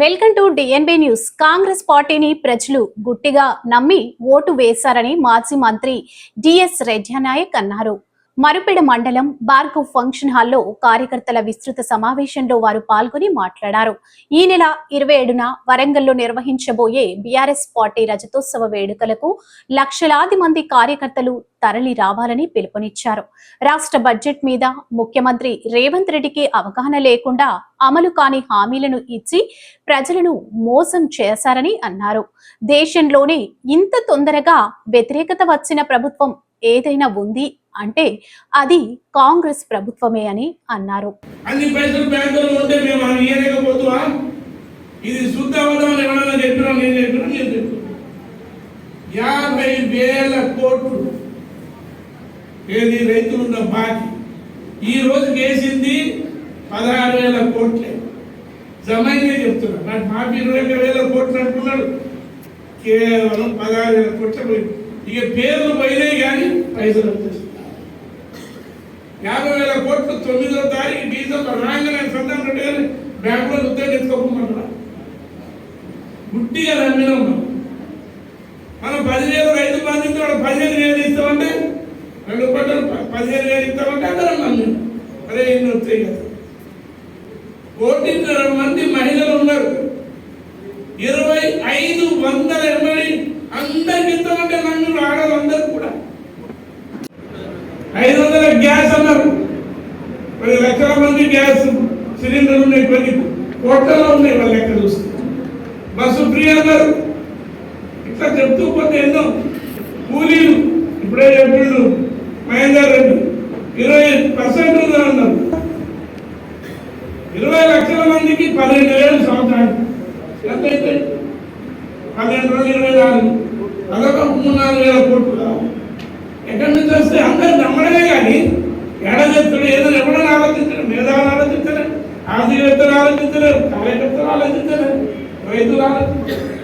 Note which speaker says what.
Speaker 1: Welcome to DNB news Congress పార్టీని ప్రజలు గుట్టిగా నమ్మి ఓటు వేశారని మాజీ మంత్రి డిఎస్ రెడ్డి నాయక్ అన్నారు. మరుపెడ మండలం బార్కు ఫంక్షన్ హాల్లో కార్యకర్తల విస్తృత సమావేశంలో వారు పాల్గొని మాట్లాడారు. ఈ నెల ఇరవై ఏడున వరంగల్లో నిర్వహించబోయే బీఆర్ఎస్ పార్టీ రజతోత్సవ వేడుకలకు లక్షలాది మంది కార్యకర్తలు తరలి రావాలని పిలుపునిచ్చారు. రాష్ట్ర బడ్జెట్ మీద ముఖ్యమంత్రి రేవంత్ రెడ్డికి అవగాహన లేకుండా అమలు కాని హామీలను ఇచ్చి ప్రజలను మోసం చేశారని అన్నారు. దేశంలోనే ఇంత తొందరగా వ్యతిరేకత వచ్చిన ప్రభుత్వం ఏదైనా ఉంది అంటే అది కాంగ్రెస్ ప్రభుత్వమే అని అన్నారు.
Speaker 2: అన్ని పైసలు బ్యాంకులో ఉంటే మేము అది ఇయ్యలేకపోతున్నా ఇది శుద్ధ అబద్ధం ఎవరైనా చెప్పినా నేను చెప్పినా నేను చెప్పినా. యాభై వేల కోట్లు ఏది రైతులున్న బాకీ. ఈ రోజు వేసింది పదహారు వేల కోట్లే. జమైనే చెప్తున్నా. నాకు మాఫీ ఇరవై వేల కోట్లు అంటున్నాడు. కేవలం పదహారు వేల కోట్ల పోయింది. ఇక పేర్లు పోయినాయి కానీ పైసలు యాభై వేల కోట్లు తొమ్మిదో తారీఖు డీజిల్ రాగానే సంతానం రెడ్డి గారు బ్యాంకులో ఉద్యోగించుకోకుండా గుట్టిగా నమ్మిన ఉన్నాం మనం పదివేలు రైతు బాధితులు వాడు పదిహేను వేలు ఇస్తామంటే రెండు పంటలు పదిహేను వేలు ఇస్తామంటే అందరం నమ్మిన. అదే ఎన్ని వచ్చాయి కదా. కోటిన్నర మంది మహిళలు ఉన్నారు. ఇరవై ఐదు వందల ఎనభై అందరికి ఇస్తామంటే నన్ను ఆడలు అందరు కూడా. ఐదు వందల గ్యాస్ అన్నారు. పది లక్షల మంది గ్యాస్ సిలిండర్లు ఉన్నాయి కొన్ని కోట్లలో ఉన్నాయి వాళ్ళ లెక్క చూస్తే. బస్సు ఫ్రీ అన్నారు. ఇట్లా చెప్తూ పోతే ఎన్నో కూలీలు ఇప్పుడే చెప్పిండు మహేందర్ రెడ్డి. ఇరవై పర్సెంట్ అన్నారు. ఇరవై లక్షల మందికి పన్నెండు వేలు సంవత్సరానికి. ఎంత అయితే? పన్నెండు రోజులు ఇరవై నాలుగు. నాలుగు వేల కోట్లు కావాలి ఎక్కడి నుంచి వస్తే అందరు నమ్మడమే కానీ ఎడ ఏదో ఎవడని ఆలోచించడు మేధావులు ఆలోచించలేదు ఆర్థికవేత్తలు ఆలోచించలేరు కార్యకర్తలు ఆలోచించలేరు రైతులు ఆలోచించలేరు.